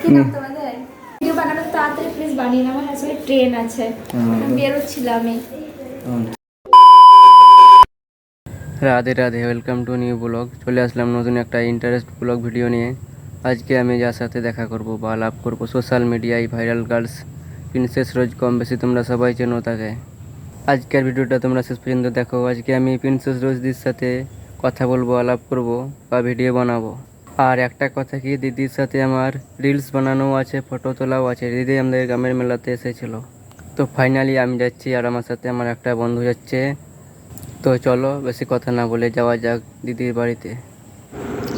কি নাম তোমাদের? ভিডিও বানানো তাড়াতাড়ি প্লিজ বানিয়ে নাও আমার আসলে ট্রেন আছে। বেরোচ্ছিলাম আমি। Radhe Radhe welcome to new blog চলে আসলাম নতুন একটা ইন্টারেস্ট ব্লগ ভিডিও নিয়ে। আজকে আমি যার সাথে দেখা করব বা লাভ করব সোশ্যাল মিডিয়ায় ভাইরাল গার্লস প্রিন্সেস রোজ কম বেশি তোমরা সবাই চেনো তাকে। আজকের ভিডিওটা তোমরা শেষ পর্যন্ত দেখো। আজকে আমি প্রিন্সেস রোজদির সাথে কথা বলব আলাপ করব বা ভিডিও বানাবো। আর একটা কথা কি, দিদির সাথে আমার রিলস বানানো আছে ফটো তোলাও আছে। দিদি আমাদের গ্রামের মেলাতে এসেছিল। তো ফাইনালি আমি যাচ্ছি আর আমার সাথে আমার একটা বন্ধু যাচ্ছে। তো চলো, বেশি কথা না বলে যাওয়া যাক দিদির বাড়িতে।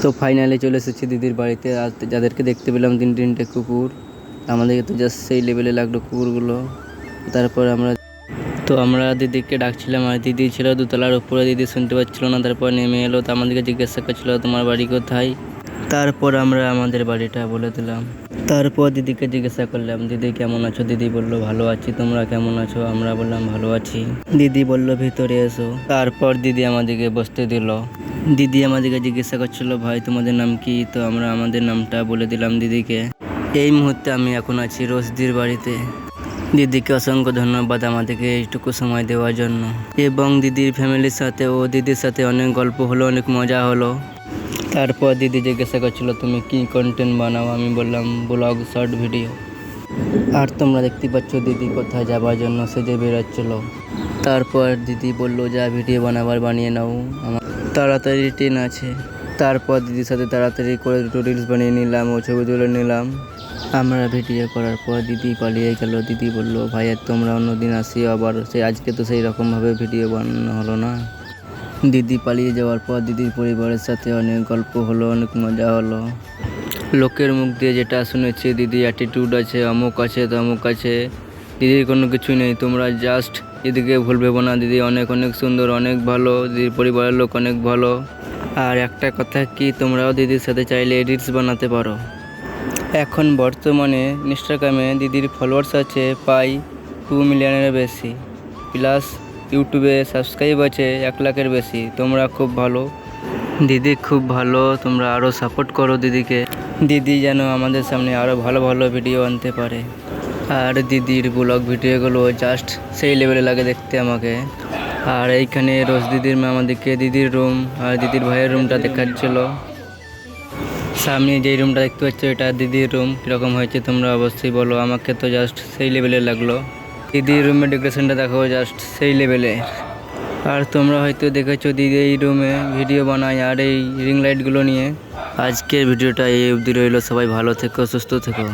তো ফাইনালি চলে এসেছি দিদির বাড়িতে। আর যাদেরকে দেখতে পেলাম তিন তিনটে কুকুর। আমাদেরকে তো জাস্ট সেই লেভেলে লাগল কুকুরগুলো। তারপর আমরা, তো আমরা দিদিকে ডাকছিলাম আর দিদি ছিল দোতলার উপরে। দিদি শুনতে পাচ্ছিল না, তারপর নেমে এলো। তো আমাদেরকে জিজ্ঞাসা করছিল, তোমার বাড়ি কোথায়? তারপর আমরা আমাদের বাড়িটা বলে দিলাম। তারপর দিদিকে জিজ্ঞাসা করলাম, দিদি, কেমন আছো? দিদি বলল, ভালো আছি। তোমরা কেমন আছো? আমরা বললাম, ভালো আছি। দিদি বলল, ভিতরে এসো। তারপর দিদি আমাদেরকে বসতে দিল। দিদি আমাদেরকে জিজ্ঞাসা করছিল, ভাই, তোমাদের নাম কি? তো আমরা আমাদের নামটা বলে দিলাম দিদিকে। এই মুহূর্তে আমি এখন আছি রোজদির বাড়িতে। দিদিকে অসংখ্য ধন্যবাদ আমাদেরকে এইটুকু সময় দেওয়ার জন্য। এবং দিদির ফ্যামিলির সাথে ও দিদির সাথে অনেক গল্প হলো, অনেক মজা হলো। তারপর দিদি জিজ্ঞাসা করছিল, তুমি কি কন্টেন্ট বানাও? আমি বললাম, ব্লগ শর্ট ভিডিও আর তোমরা দেখতে পাচ্ছ দিদি কোথায় যাবার জন্য সেজে বেরোচ্ছিল। তারপর দিদি বলল, যা ভিডিও বানাবার বানিয়ে নাও। আমার তাড়াতাড়ি ট্রেন আছে। তারপর দিদির সাথে তাড়াতাড়ি করে দুটো রিলস বানিয়ে নিলাম ও ছবি তুলে নিলাম। আমরা ভিডিও করার পর দিদি পালিয়ে গেল। দিদি বলল, ভাইয়া, তোমরা অন্যদিন আসি আবার সেই আজকে তো সেই রকমভাবে ভিডিও বানানো হলো না। দিদি পালিয়ে যাওয়ার পর দিদির পরিবারের সাথে অনেক গল্প হলো, অনেক মজা হলো। লোকের মুখ দিয়ে যেটা শুনেছি দিদি অ্যাটিটিউড আছে, অমুক আছে, তমুক আছে। দিদির কোনো কিছু নেই, তোমরা জাস্ট দিদিকে ভুল ভেবো না, দিদি অনেক অনেক সুন্দর, অনেক ভালো, দিদির পরিবারের লোক অনেক ভালো। আর একটা কথা কি, তোমরাও দিদির সাথে চাইলে রিলস বানাতে পারো। এখন বর্তমানে ইনস্টাগ্রামে দিদির ফলোয়ার্স আছে প্রায় টু মিলিয়নের বেশি। প্লাস ইউটিউবে সাবস্ক্রাইব আছে এক লাখের বেশি, তোমরা খুব ভালো। দিদি খুব ভালো, তোমরা আরও সাপোর্ট করো দিদিকে। দিদি যেন আমাদের সামনে আরও ভালো ভালো ভিডিও আনতে পারে। আর দিদির ব্লগ ভিডিওগুলো জাস্ট সেই লেভেলে লাগে দেখতে আমাকে। আর এইখানে রোজ দিদির মা আমাদেরকে দিদির রুম আর দিদির ভাইয়ের রুমটা দেখাচ্ছিল। সামনে যেই রুমটা দেখতে পাচ্ছ, এটা দিদির রুম কীরকম হয়েছে তোমরা অবশ্যই বলো, আমাকে তো জাস্ট সেই লেভেলে লাগল। দিদির রুমের ডেকোরেশনটা দেখো জাস্ট সেই লেভেলে আর তোমরা হয়তো দেখেছ দিদি এই রুমে ভিডিও বানাই আর এই রিং লাইটগুলো নিয়ে। আজকের ভিডিওটা এই অবধি রইল, সবাই ভালো থেকো, সুস্থ থেকো।